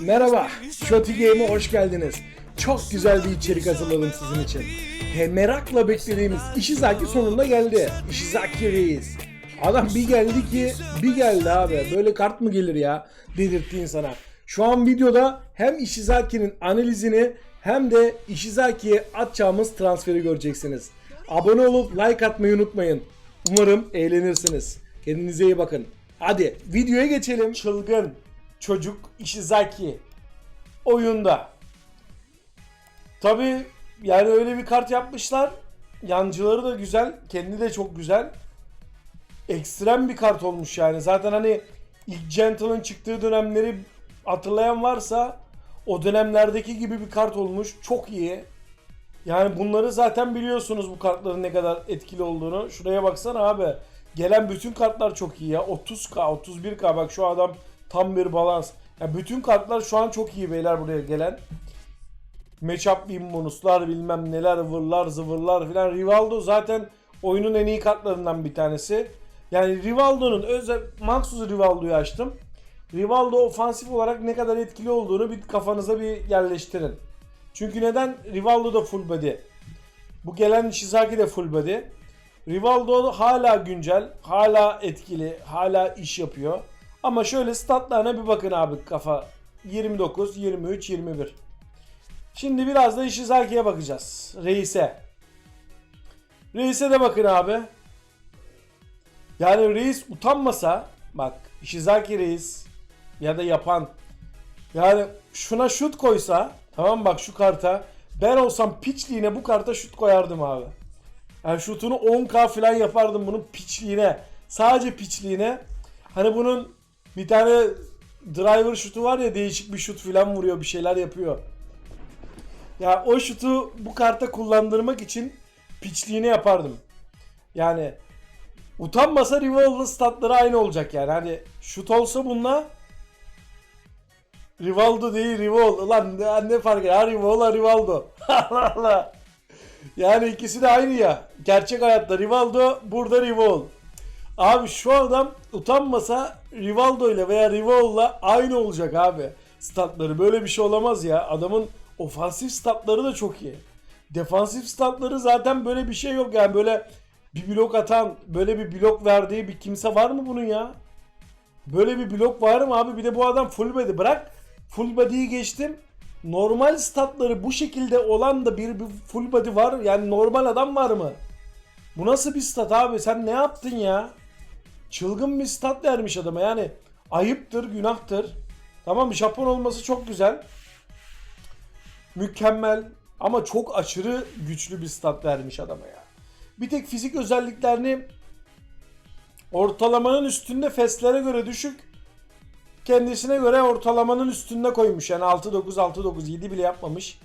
Merhaba, Shotty Game'e hoş geldiniz. Çok güzel bir içerik hazırladım sizin için. He, merakla beklediğimiz Ishizaki sonunda geldi. Ishizaki Reis. Adam bir geldi ki bir geldi abi. Böyle kart mı gelir ya? Dedirtti insana. Şu an videoda hem Ishizaki'nin analizini hem de Ishizaki'ye atacağımız transferi göreceksiniz. Abone olup like atmayı unutmayın. Umarım eğlenirsiniz. Kendinize iyi bakın. Hadi videoya geçelim. Çılgın çocuk Ishizaki oyunda. Tabi yani öyle bir kart yapmışlar. Yancıları da güzel. Kendi de çok güzel. Ekstrem bir kart olmuş yani. Zaten hani ilk Gentle'ın çıktığı dönemleri hatırlayan varsa o dönemlerdeki gibi bir kart olmuş. Çok iyi. Yani bunları zaten biliyorsunuz bu kartların ne kadar etkili olduğunu. Şuraya baksana abi. Gelen bütün kartlar çok iyi ya. 30k, 31k bak şu adam tam bir balans. Ya bütün kartlar şu an çok iyi beyler buraya gelen. Matchup bonuslar bilmem neler vırlar zıvırlar filan. Rivaldo zaten oyunun en iyi kartlarından bir tanesi. Yani Rivaldo'nun özel Maxus Rivaldo'yu açtım. Rivaldo ofansif olarak ne kadar etkili olduğunu bir kafanıza bir yerleştirin. Çünkü neden? Rivaldo da full body. Bu gelen Shizaki de full body. Rivaldo hala güncel, hala etkili, hala iş yapıyor. Ama şöyle statlarına bir bakın abi kafa. 29, 23, 21. Şimdi biraz da Ishizaki'ye bakacağız. Reis'e. Reis'e de bakın abi. Yani reis utanmasa bak Ishizaki reis ya da yapan yani şuna şut koysa tamam bak şu karta ben olsam piçliğine bu karta şut koyardım abi. Yani şutunu 10k falan yapardım bunun piçliğine. Sadece piçliğine. Hani bunun bir tane driver şutu var ya değişik bir şut falan vuruyor bir şeyler yapıyor. Ya o şutu bu karta kullandırmak için piçliğine yapardım. Yani utanmasa Rivaldo statları aynı olacak yani. Hani şut olsa bununla Rivaldo değil Rival. Lan ne, ne fark eder? Ha Rivaldo. Allah Allah. Yani ikisi de aynı ya. Gerçek hayatta Rivaldo burada Rival. Abi şu adam utanmasa Rivaldo ile veya Rival'la aynı olacak abi. Statları böyle bir şey olamaz ya. Adamın ofansif statları da çok iyi. Defansif statları zaten böyle bir şey yok yani böyle bir blok atan, böyle bir blok verdiği bir kimse var mı bunun ya? Böyle bir blok var mı abi? Bir de bu adam full body. Bırak full body'yi geçtim. Normal statları bu şekilde olan da bir, bir full body var. Yani normal adam var mı? Bu nasıl bir stat abi? Sen ne yaptın ya? Çılgın bir stat vermiş adama. Yani ayıptır, günahtır. Tamam Japon olması çok güzel. Mükemmel ama çok aşırı güçlü bir stat vermiş adama ya. Bir tek fizik özelliklerini ortalamanın üstünde festlere göre düşük. Kendisine göre ortalamanın üstünde koymuş. Yani 6-9 6-9 7 bile yapmamış.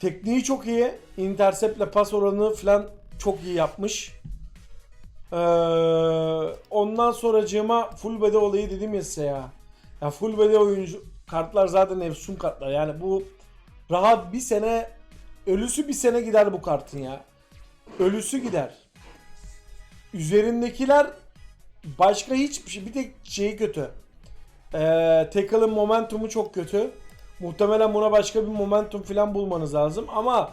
Tekniği çok iyi. Intercept'le pas oranı falan çok iyi yapmış. Ee, ondan sonracığıma full body olayı dedim ya size ya. Ya full body oyuncu kartlar zaten efsun kartlar. Yani bu rahat bir sene ölüsü bir sene gider bu kartın ya. Ölüsü gider. Üzerindekiler başka hiçbir şey bir tek şeyi kötü. Ee, tackle'ın momentumu çok kötü. Muhtemelen buna başka bir momentum falan bulmanız lazım ama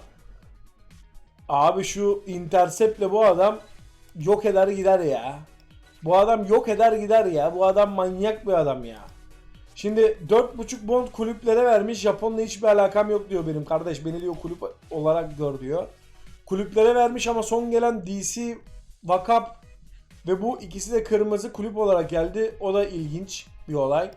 abi şu interceptle bu adam yok eder gider ya. Bu adam yok eder gider ya. Bu adam manyak bir adam ya. Şimdi 4.5 bond kulüplere vermiş. Japonla hiçbir alakam yok diyor benim kardeş. Beni diyor kulüp olarak gör diyor. Kulüplere vermiş ama son gelen DC Vakap ve bu ikisi de kırmızı kulüp olarak geldi. O da ilginç bir olay.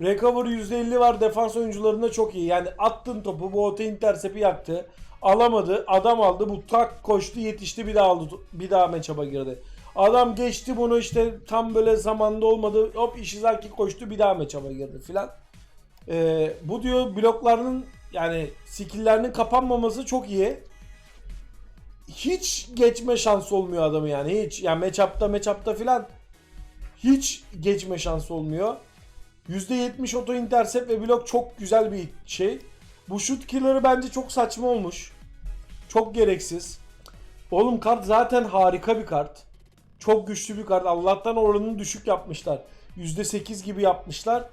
Recover %50 var. Defans oyuncularında çok iyi. Yani attın topu. Bu ote intercept'i yaktı. Alamadı. Adam aldı. Bu tak koştu yetişti bir daha aldı. Bir daha meçaba girdi. Adam geçti bunu işte tam böyle zamanda olmadı. Hop Ishizaki koştu bir daha meçaba girdi filan. Ee, bu diyor bloklarının yani skill'lerinin kapanmaması çok iyi. Hiç geçme şansı olmuyor adamı yani hiç. Yani matchup'ta matchup'ta filan hiç geçme şansı olmuyor. %70 auto intercept ve blok çok güzel bir şey. Bu shoot killer'ı bence çok saçma olmuş. Çok gereksiz. Oğlum kart zaten harika bir kart. Çok güçlü bir kart. Allah'tan oranını düşük yapmışlar. %8 gibi yapmışlar.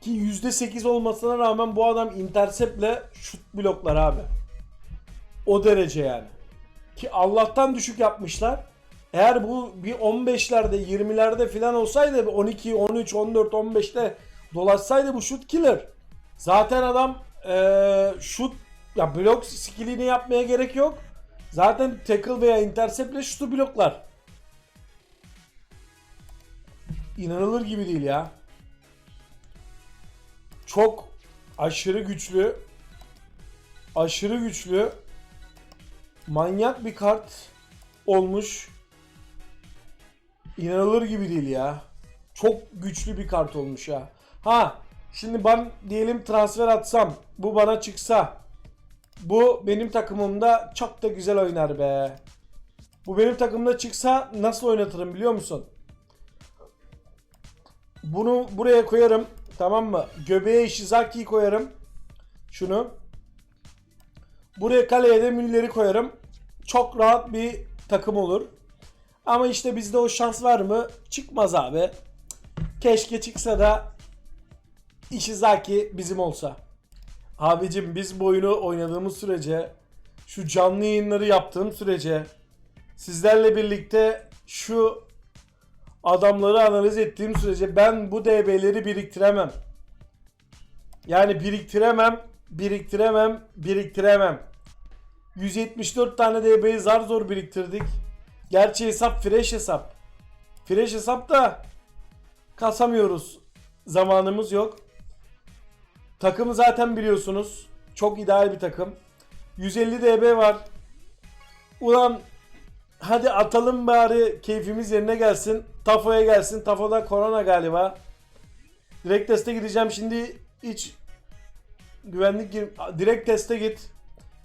Ki %8 olmasına rağmen bu adam interceptle şut bloklar abi. O derece yani. Ki Allah'tan düşük yapmışlar. Eğer bu bir 15'lerde 20'lerde falan olsaydı 12, 13, 14, 15'te dolaşsaydı bu şut killer. Zaten adam eee şut ya blok skillini yapmaya gerek yok. Zaten tackle veya interceptle şutu bloklar. İnanılır gibi değil ya. Çok aşırı güçlü. Aşırı güçlü. Manyak bir kart olmuş. İnanılır gibi değil ya. Çok güçlü bir kart olmuş ya. Ha şimdi ben diyelim transfer atsam bu bana çıksa bu benim takımımda çok da güzel oynar be. Bu benim takımda çıksa nasıl oynatırım biliyor musun? Bunu buraya koyarım. Tamam mı? Göbeğe Ishizaki'yi koyarım. Şunu. Buraya kaleye de Müller'i koyarım. Çok rahat bir takım olur. Ama işte bizde o şans var mı? Çıkmaz abi. Keşke çıksa da Ishizaki bizim olsa. Abicim biz bu oyunu oynadığımız sürece şu canlı yayınları yaptığım sürece sizlerle birlikte şu adamları analiz ettiğim sürece ben bu DB'leri biriktiremem. Yani biriktiremem, biriktiremem, biriktiremem. 174 tane DB'yi zar zor biriktirdik. Gerçi hesap fresh hesap. Fresh hesap da kasamıyoruz. Zamanımız yok. Takımı zaten biliyorsunuz. Çok ideal bir takım. 150 DB var. Ulan hadi atalım bari keyfimiz yerine gelsin. Tafo'ya gelsin. Tafo'da korona galiba. Direkt teste gideceğim. Şimdi hiç güvenlik gir direkt teste git.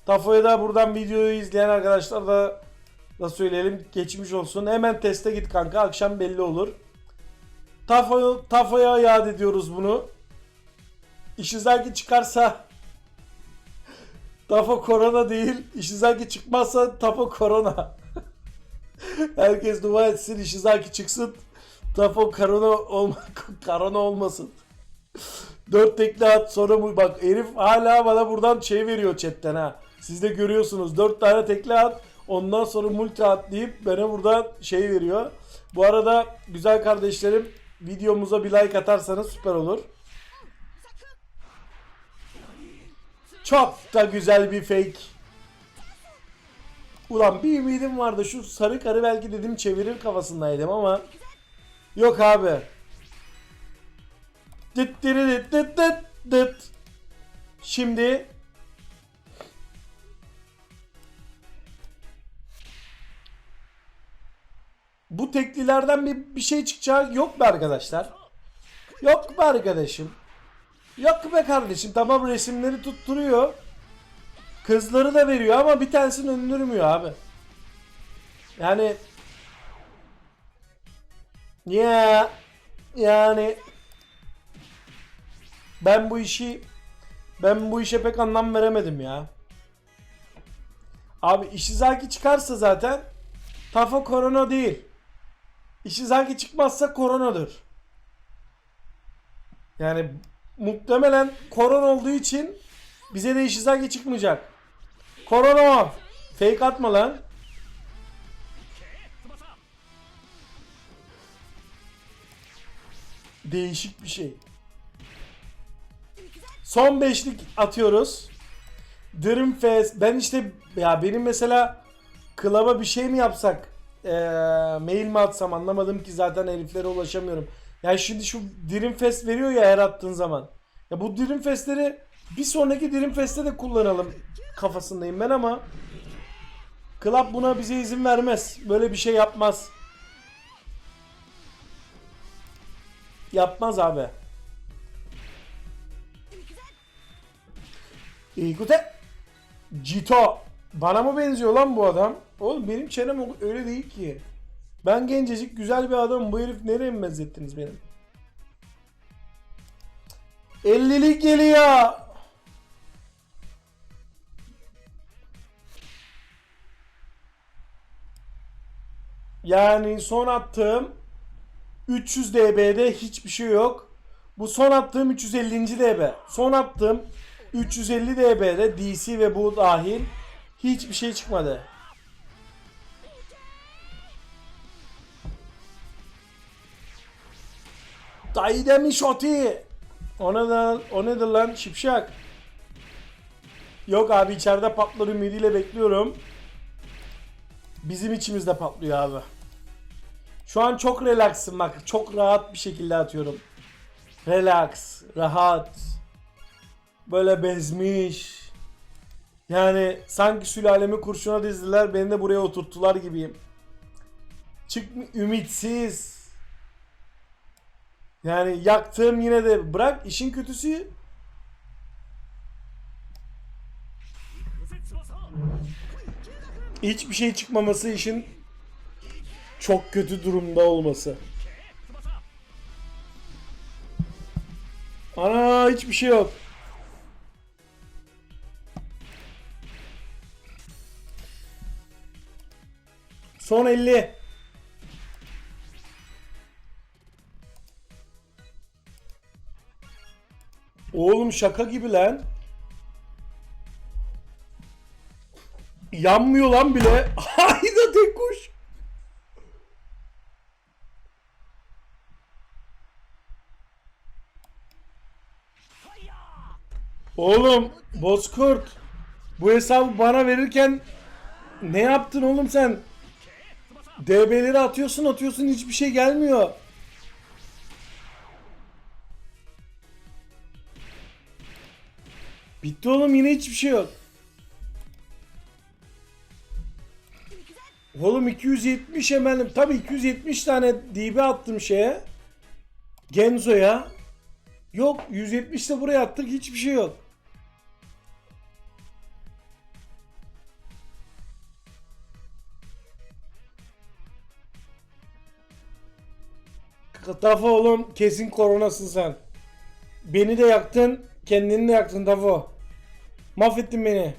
Tafo'ya da buradan videoyu izleyen arkadaşlar da da söyleyelim geçmiş olsun. Hemen teste git kanka. Akşam belli olur. Tafo, Tafo'ya yad ediyoruz bunu. Ishizaki çıkarsa Tafo korona değil. Ishizaki çıkmazsa Tafo korona. Herkes dua etsin Ishizaki çıksın. Tafo korona olma korona olmasın. Dört tekli at sonra bu bak herif hala bana buradan şey veriyor chatten ha. Siz de görüyorsunuz. Dört tane tekli at. Ondan sonra multi at deyip bana buradan şey veriyor. Bu arada güzel kardeşlerim videomuza bir like atarsanız süper olur. Çok da güzel bir fake. Ulan bir ümidim vardı şu sarı karı belki dedim çevirir kafasındaydım ama yok abi. Dıt dıt dıt dıt dıt. Şimdi bu teklilerden bir, bir şey çıkacağı yok be arkadaşlar. Yok be arkadaşım. Yok be kardeşim tamam resimleri tutturuyor. Kızları da veriyor ama bir tanesini öldürmüyor abi. Yani ya yani ben bu işi ben bu işe pek anlam veremedim ya. Abi Ishizaki çıkarsa zaten Tafo korona değil. Ishizaki çıkmazsa koronadır. Yani muhtemelen korona olduğu için bize de Ishizaki çıkmayacak. Korona Fake atma lan. Değişik bir şey. Son beşlik atıyoruz. Dreamfest. Ben işte ya benim mesela klaba bir şey mi yapsak? Ee, mail mi atsam anlamadım ki zaten heriflere ulaşamıyorum. Yani şimdi şu Dreamfest veriyor ya her attığın zaman. Ya bu Dreamfest'leri bir sonraki Dreamfest'te de kullanalım kafasındayım ben ama Club buna bize izin vermez. Böyle bir şey yapmaz. Yapmaz abi. İkute Cito. Bana mı benziyor lan bu adam? Oğlum benim çenem öyle değil ki. Ben gencecik güzel bir adamım. Bu herif nereye mi benzettiniz benim? 50'lik geliyor. Yani son attığım 300 dB'de hiçbir şey yok. Bu son attığım 350. DB. Son attığım 350 DB'de DC ve bu dahil hiçbir şey çıkmadı. Daidemi Shoti. O ne lan? O nedir lan? Şipşak. Yok abi içeride patlar ümidiyle bekliyorum. Bizim içimizde patlıyor abi. Şu an çok relaxım bak. Çok rahat bir şekilde atıyorum. Relax, rahat. Böyle bezmiş. Yani sanki sülalemi kurşuna dizdiler, beni de buraya oturttular gibiyim. Çık ümitsiz. Yani yaktığım yine de bırak. işin kötüsü hiçbir şey çıkmaması işin çok kötü durumda olması. Ana hiçbir şey yok. Son 50. Oğlum şaka gibi lan. Yanmıyor lan bile. Hayda tek kuş. Oğlum Bozkurt bu hesabı bana verirken ne yaptın oğlum sen? DB'leri atıyorsun atıyorsun hiçbir şey gelmiyor. Bitti oğlum yine hiçbir şey yok. Oğlum 270 hemen tabii 270 tane DB attım şeye. Genzo'ya. Yok 170 de buraya attık hiçbir şey yok. Tafo oğlum kesin koronasın sen. Beni de yaktın kendini de yaktın Tafo. Mahvettin beni.